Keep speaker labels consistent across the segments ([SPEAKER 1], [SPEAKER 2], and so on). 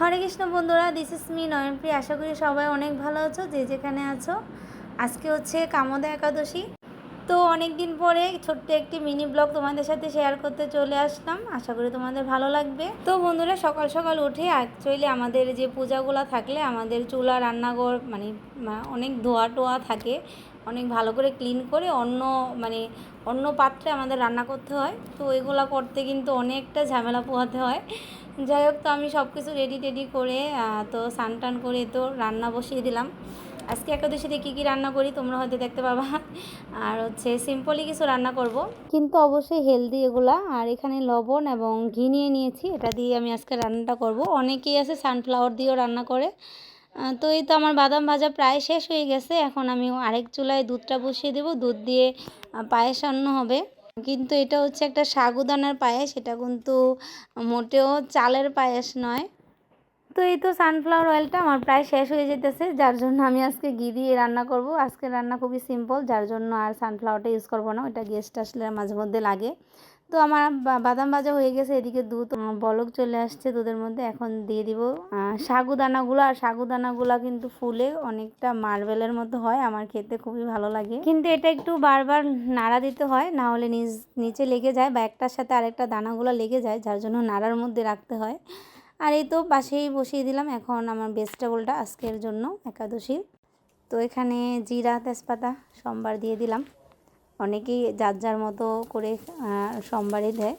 [SPEAKER 1] হরে কৃষ্ণ বন্ধুরা this is me নয়নপ্রিয়। আশা করি সবাই অনেক ভালো আছো, যে যেখানে আছো। আজকে হচ্ছে কামদা একাদশী। তো অনেক দিন পরে ছোট্ট একটি মিনি ব্লগ তোমাদের সাথে শেয়ার করতে চলে আসলাম। আশা করি তোমাদের ভালো লাগবে। তো বন্ধুরা, সকাল সকাল উঠে অ্যাকচুয়ালি আমাদের যে পূজাগুলো থাকলে, আমাদের চুলা, রান্নাঘর মানে অনেক ধোয়া টোয়া থাকে। অনেক ভালো করে ক্লিন করে অন্য মানে অন্য পাত্রে আমাদের রান্না করতে হয়। তো এগুলো করতে কিন্তু অনেকটা ঝামেলা পোহাতে হয়। যাই হোক, তো আমি সব কিছু রেডি টেডি করে তো স্নান টান করে তো রান্না বসিয়ে দিলাম। আজকে একাদশীতে কী কী রান্না করি তোমরা হয়তো দেখতে পাবা। আর হচ্ছে সিম্পলি কিছু রান্না করব। কিন্তু অবশ্যই হেলদি এগুলা। আর এখানে লবণ এবং ঘি নিয়ে নিয়েছি, এটা দিয়ে আমি আজকে রান্নাটা করব। অনেকেই আছে সানফ্লাওয়ার দিয়েও রান্না করে। তো এই তো আমার বাদাম ভাজা প্রায় শেষ হয়ে গেছে। এখন আমি আরেক চুলায় দুধটা বসিয়ে দেবো। দুধ দিয়ে পায়েস রান্না হবে। কিন্তু এটা হচ্ছে একটা সাগুদানার পায়েস, এটা কিন্তু মোটেও চালের পায়েস নয়। তো এই তো সানফ্লাওয়ার অয়েলটা আমার প্রায় শেষ হয়ে যেতেছে, যার জন্য আমি আজকে ঘি দিয়ে রান্না করব। আজকে রান্না খুবই সিম্পল যার জন্য আর সানফ্লাওয়ারটা ইউজ করব না ওটা গেস্ট আসলে মাঝে মধ্যে লাগে। তো আমার বাদাম ভাজা হয়ে গেছে, এদিকে দুধ বলক চলে আসছে দুধের মধ্যে, এখন দিয়ে দিব। সাগুদানাগুলো, আর সাগুদানাগুলো কিন্তু ফুলে অনেকটা মার্বেলের মতো হয়, আমার খেতে খুবই ভালো লাগে। কিন্তু এটা একটু বারবার নাড়া দিতে হয়, না হলে নিচে লেগে যায় বা একটার সাথে আরেকটা দানাগুলো লেগে যায়, যার জন্য নাড়ার মধ্যে রাখতে হয়। আর এই তো পাশেই বসিয়ে দিলাম, এখন আমার ভেজিটেবলটা আজকের জন্য একাদশীর তো এখানে জিরা তেজপাতা, সোমবার দিয়ে দিলাম। অনেকেই যার যার মতো করে আহ, সোমবারই দেয়।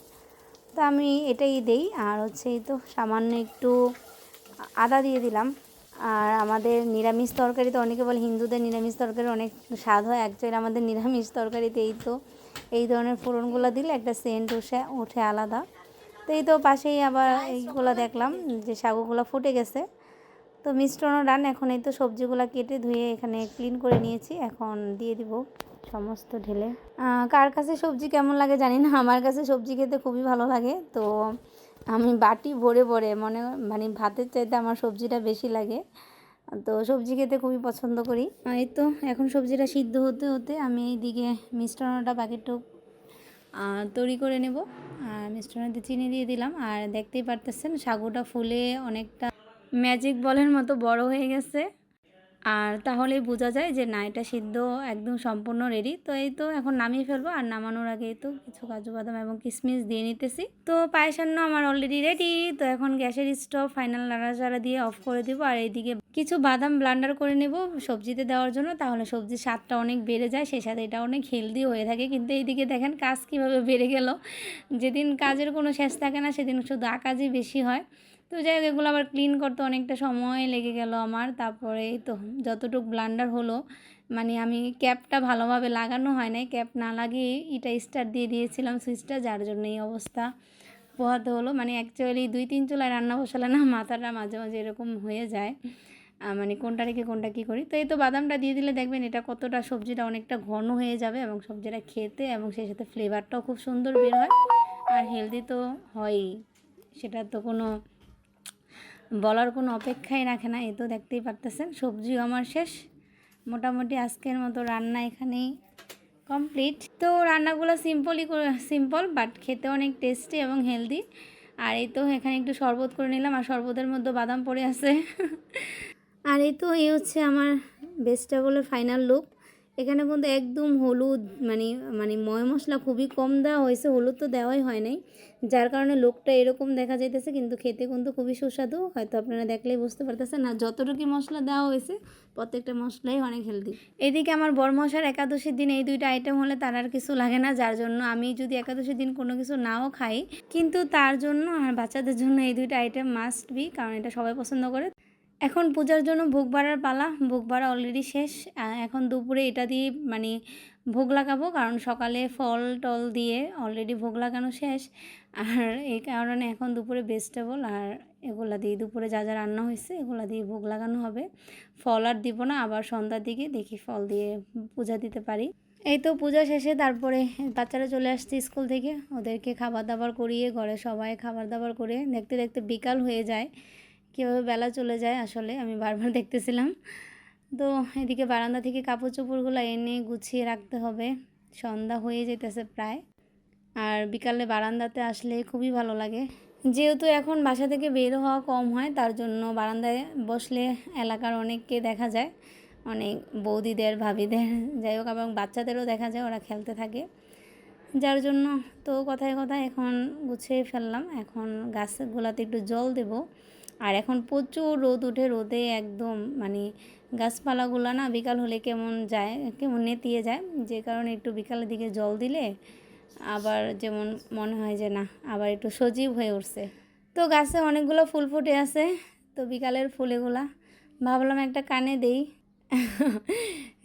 [SPEAKER 1] তো আমি এটাই দেই। আর হচ্ছে তো সামান্য একটু আদা দিয়ে দিলাম। আর আমাদের নিরামিষ তরকারি তো অনেকে বলে হিন্দুদের নিরামিষ তরকারি অনেক স্বাদ হয়। অ্যাকচুয়ালি আমাদের নিরামিষ তরকারিতে এই তো এই ধরনের ফোড়নগুলো দিলে একটা সেন্ট উঠে ওঠে আলাদা। তো এই তো পাশেই আবার এইগুলো দেখলাম যে শাগুগুলো ফুটে গেছে। তো মিষ্টনও ডান এখন এই তো সবজিগুলো কেটে ধুয়ে এখানে ক্লিন করে নিয়েছি। এখন দিয়ে দিব। সমস্ত ঢেলে। কার কাছে সবজি কেমন লাগে জানি না, আমার কাছে সবজি খেতে খুবই ভালো লাগে। তো আমি বাটি ভরে ভরে, মনে মানে ভাতের চাইতে আমার সবজিটা বেশি লাগে। তো সবজি খেতে খুবই পছন্দ করি। এই তো এখন সবজিটা সিদ্ধ হতে হতে আমি এইদিকে মিষ্টান্নটা প্যাকেটটুক তৈরি করে নেব। আর মিষ্টান্নতে চিনি দিয়ে দিলাম। আর দেখতেই পারতেছেন সাগুটা ফুলে অনেকটা ম্যাজিক বলের মতো বড় হয়ে গেছে। আর তাহলেই বোঝা যায় যে না, এটা সিদ্ধ একদম সম্পূর্ণ রেডি তো এই তো এখন নামিয়ে ফেলব আর নামানোর আগে তো কিছু কাজু বাদাম এবং কিশমিশ দিয়ে নিতেছি। তো পায়েসান্ন আমার অলরেডি রেডি তো এখন গ্যাসের স্টোভ ফাইনাল নাড়াচাড়া দিয়ে অফ করে দিব আর এইদিকে কিছু বাদাম ব্লান্ডার করে নেব সবজিতে দেওয়ার জন্য। তাহলে সবজির স্বাদটা অনেক বেড়ে যায়, সেই সাথে এটা অনেক হেলদি হয়ে থাকে। কিন্তু এইদিকে দেখেন কাজ কীভাবে বেড়ে গেল। যেদিন কাজের কোনো শেষ থাকে না, সেদিন শুধু আকাজই বেশি হয়। তো যাই হোক, এগুলো আবার ক্লিন করতে অনেকটা সময় লেগে গেল আমার। তারপরে তো, যতটুকু ব্লান্ডার হলো মানে আমি ক্যাপটা ভালোভাবে লাগানো হয় নাই। ক্যাপ না লাগিয়ে এটা স্টার্ট দিয়ে দিয়েছিলাম সুইচটা যার জন্য এই অবস্থা পোহাতে হলো। মানে অ্যাকচুয়ালি দুই তিন চুলায় রান্না বসালে না মাথাটা মাঝে মাঝে এরকম হয়ে যায়। মানে কোনটা রেখে কোনটা কী করি। তো এই তো বাদামটা দিয়ে দিলে দেখবেন এটা কতটা সবজিটা অনেকটা ঘন হয়ে যাবে এবং সবজিটা খেতে এবং সেই সাথে ফ্লেভারটাও খুব সুন্দর বের হয়। আর হেলদি তো হয়ই, সেটা তো কোনো বলার কোনো অপেক্ষাই রাখে না এ তো দেখতেই পারতেছেন, সবজিও আমার শেষ। মোটামুটি আজকের মতো রান্না এখানেই কমপ্লিট তো রান্নাগুলো সিম্পলই সিম্পল বাট খেতে অনেক টেস্টি এবং হেলদি আর এই তো এখানে একটু শরবত করে নিলাম, আর শরবতের মধ্যে বাদাম পড়ে আছে। আর এই তো এই হচ্ছে আমার ভেজিটেবলের ফাইনাল লুক এখানে কিন্তু একদম হলুদ মানে মানে ময় মশলা খুবই কম দেওয়া হয়েছে, হলুদ তো দেওয়াই হয় নাই। যার কারণে লোকটা এরকম দেখা যাইতেছে, কিন্তু খেতে কিন্তু খুবই সুস্বাদু, হয়তো আপনারা দেখলেই বুঝতে পারতেছেন। না যতটুকু মশলা দেওয়া হয়েছে, প্রত্যেকটা মশলাই অনেক হেলদি এদিকে আমার বরমশার একাদশীর দিন এই দুইটা আইটেম হলে তার আর কিছু লাগে না, যার জন্য আমি যদি একাদশীর দিন কোনো কিছু নাও খাই। কিন্তু তার জন্য, আমার বাচ্চাদের জন্য এই দুইটা আইটেম মাস্ট বি কারণ এটা সবাই পছন্দ করে। এখন পূজার জন্য ভোগ বাড়ার পালা। ভোগ বাড়া অলরেডি শেষ। এখন দুপুরে এটা দিয়ে মানে ভোগ লাগাবো, কারণ সকালে ফল টল দিয়ে অলরেডি ভোগ লাগানো শেষ। আর এই কারণে এখন দুপুরে ভেজিটেবল আর এগুলা দিয়ে দুপুরে যা যা রান্না হয়েছে, এগুলা দিয়ে ভোগ লাগানো হবে। ফল আর দিব না, আবার সন্ধ্যার দিকে দেখি ফল দিয়ে পূজা দিতে পারি। এই তো পূজা শেষে, তারপরে বাচ্চারা চলে আসছে স্কুল থেকে। ওদেরকে খাবার দাবার করিয়ে, ঘরে সবাই খাবার দাবার করে, দেখতে দেখতে বিকাল হয়ে যায়। কীভাবে বেলা চলে যায় আসলে আমি বারবার দেখতেছিলাম। তো এদিকে বারান্দা থেকে কাপড় চোপড়গুলো এনে গুছিয়ে রাখতে হবে। সন্ধ্যা হয়ে যেতেছে প্রায়। আর বিকালে বারান্দাতে আসলে খুবই ভালো লাগে। যেহেতু এখন বাসা থেকে বের হওয়া কম হয়, তার জন্য বারান্দায় বসলে এলাকার অনেককে দেখা যায়। অনেক বৌদিদের, ভাবিদের, যাই হোক, এবং বাচ্চাদেরও দেখা যায়, ওরা খেলতে থাকে। যার জন্য তো কথায় কথায় এখন গুছিয়ে ফেললাম। এখন গাছগুলোতে একটু জল দেব। আর এখন প্রচুর রোদ উঠে রোদে একদম মানে গাছপালাগুলো না বিকাল হলে কেমন যায়, কেমন নেতিয়ে যায়। যে কারণে একটু বিকালের দিকে জল দিলে আবার যেমন মনে হয় যে না, আবার একটু সজীব হয়ে উঠছে। তো গাছে অনেকগুলো ফুল ফুটে আছে, তো বিকালের ফুলেগুলা। ভাবলাম একটা কানে দেই।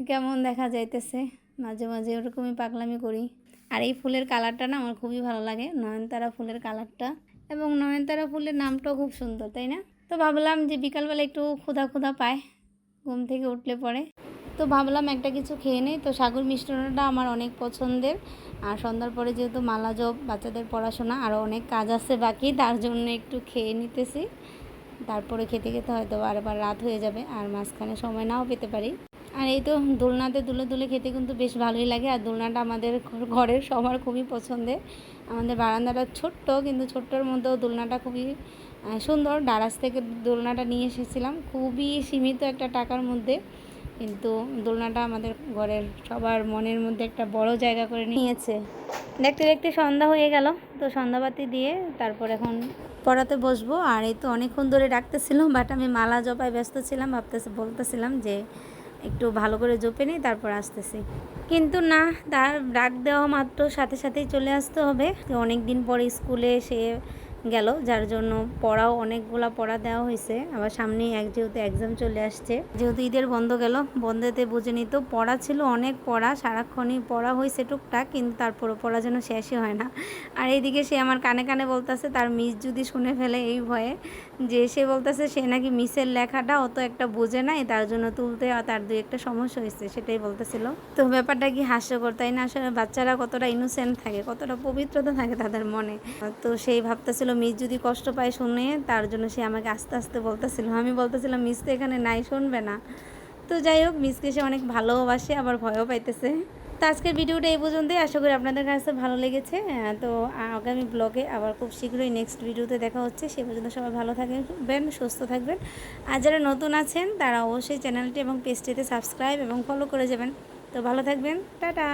[SPEAKER 1] কেমন দেখা যাইতেছে? মাঝে মাঝে ওরকমই পাগলামি করি। আর এই ফুলের কালারটা না আমার খুবই ভালো লাগে, নয়নতারা ফুলের কালারটা। এবং নয়নতারা ফুলের নামটাও খুব সুন্দর, তাই না? তো ভাবলাম যে বিকালবেলা একটু ক্ষুধা ক্ষুধা পায়, ঘুম থেকে উঠলে পরে। তো ভাবলাম একটা কিছু খেয়ে নেই, তো সাগর মিষ্টান্নটা আমার অনেক পছন্দের। আর সন্ধ্যার পরে যেহেতু মালা জব বাচ্চাদের পড়াশোনা আরও অনেক কাজ আছে বাকি, তার জন্য একটু খেয়ে নিতেছি। তারপরে খেতে খেতে হয়তো বারবার রাত হয়ে যাবে, আর মাঝখানে সময় নাও পেতে পারি। আর এই তো দোলনাতে দুলে দুলে খেতে কিন্তু বেশ ভালোই লাগে। আর দোলনাটা আমাদের ঘর- ঘরের সবার খুবই পছন্দের। আমাদের বারান্দাটা ছোট্ট, কিন্তু ছোট্টর মধ্যেও দোলনাটা খুবই সুন্দর। ডারাস থেকে দোলনাটা নিয়ে এসেছিলাম। খুবই সীমিত একটা টাকার মধ্যে। কিন্তু দোলনাটা আমাদের ঘরের সবার মনের মধ্যে একটা বড় জায়গা করে নিয়েছে। দেখতে দেখতে সন্ধ্যা হয়ে গেল। তো সন্ধ্যাবাতি দিয়ে তারপর এখন পড়াতে বসবো। আর এই তো অনেকক্ষণ ধরে ডাকতেছিল, বাট আমি মালা জপায় ব্যস্ত ছিলাম, ভাবতেছি বলতেছিলাম যে একটু ভালো করে জপে নিই, তারপর আসতেছি। কিন্তু না, তার ডাক দেওয়া মাত্র সাথে সাথেই চলে আসতে হবে। অনেক দিন পরে স্কুলে সে গেল, যার জন্য পড়াও অনেকগুলা পড়া দেওয়া হয়েছে। আবার সামনেই এক যেহেতু এক্সাম চলে আসছে, যেহেতু ঈদের বন্ধ গেল, বন্ধেতে বুঝে নিত, পড়া ছিল অনেক পড়া, সারাক্ষণই পড়া হয়েছে টুকটাক, কিন্তু তারপরও পড়া যেন শেষই হয় না। আর এইদিকে সে আমার কানে কানে বলতেছে, তার মিস যদি শুনে ফেলে এই ভয়ে যে সে বলতেছে সে নাকি মিসের লেখাটা অত একটা বোঝে নাই, তার জন্য তুলতে তার দুই একটা সমস্যা হয়েছে, সেটাই বলতেছিল। তো ব্যাপারটা কি হাস্যকর তাই না? আসলে বাচ্চারা কতটা ইনোসেন্ট থাকে, কতটা পবিত্রতা থাকে তাদের মনে। তো সেই ভাবতেছিল, মিস যদি কষ্ট পায় শুনে, তার জন্য সে আমাকে আস্তে আস্তে বলতেছিল। আমি বলতেছিলাম, মিস তো এখানে নাই, শুনবে না। তো যাই হোক, মিসকে সে অনেক ভালোবাসে, আবার ভয়ও পাইতেছে। তো আজকের ভিডিওটা এই পর্যন্তই। আশা করি আপনাদের কাছে ভালো লেগেছে। তো আগামী ব্লগে আবার খুব শীঘ্রই নেক্সট ভিডিওতে দেখা হচ্ছে। সে পর্যন্ত সবাই ভালো থাকবেন, সুস্থ থাকবেন। আর যারা নতুন আছেন, তারা অবশ্যই চ্যানেলটি এবং পেজটিতে সাবস্ক্রাইব এবং ফলো করে যাবেন। তো ভালো থাকবেন। টাটা!